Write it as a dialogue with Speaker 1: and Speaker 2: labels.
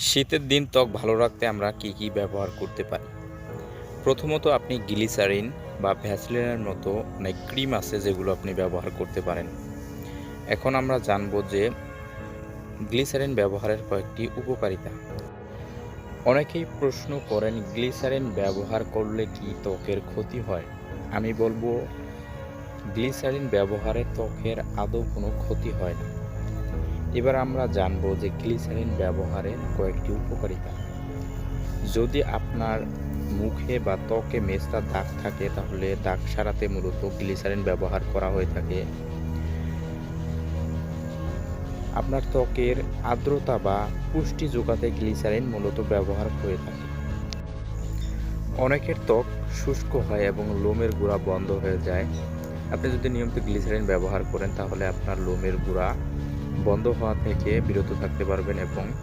Speaker 1: শীতের দিন ত্বক ভালো রাখতে আমরা কি কি ব্যবহার করতে পারি? প্রথমত আপনি গ্লিসারিন বা ভ্যাসলিনের মতো অনেক ক্রিম আছে যেগুলো আপনি ব্যবহার করতে পারেন। এখন আমরা জানব যে গ্লিসারিন ব্যবহারের কয়েকটি উপকারিতা। অনেকেই প্রশ্ন করেন, গ্লিসারিন ব্যবহার করলে কি ত্বকের ক্ষতি হয়? আমি বলব, গ্লিসারিন ব্যবহারে ত্বকের আদৌ কোনো ক্ষতি হয় না। এবার আমরা জানব যে গ্লিসারিন ব্যবহারের কয়েকটি উপকারিতা। যদি আপনার মুখে বা ত্বকে মেস্তা দাগ থাকে, তাহলে দাগ সারাতে মূলত গ্লিসারিন ব্যবহার করা হয়ে থাকে। আপনার ত্বকের আর্দ্রতা বা পুষ্টি যোগাতে গ্লিসারিন মূলত ব্যবহার হয়ে থাকে। অনেকের ত্বক শুষ্ক হয় এবং লোমের গুঁড়া বন্ধ হয়ে যায়। আপনি যদি নিয়মিত গ্লিসারিন ব্যবহার করেন, তাহলে আপনার লোমের গুঁড়া বন্ধ হওয়া থেকে বিরত থাকতে পারবেন এবং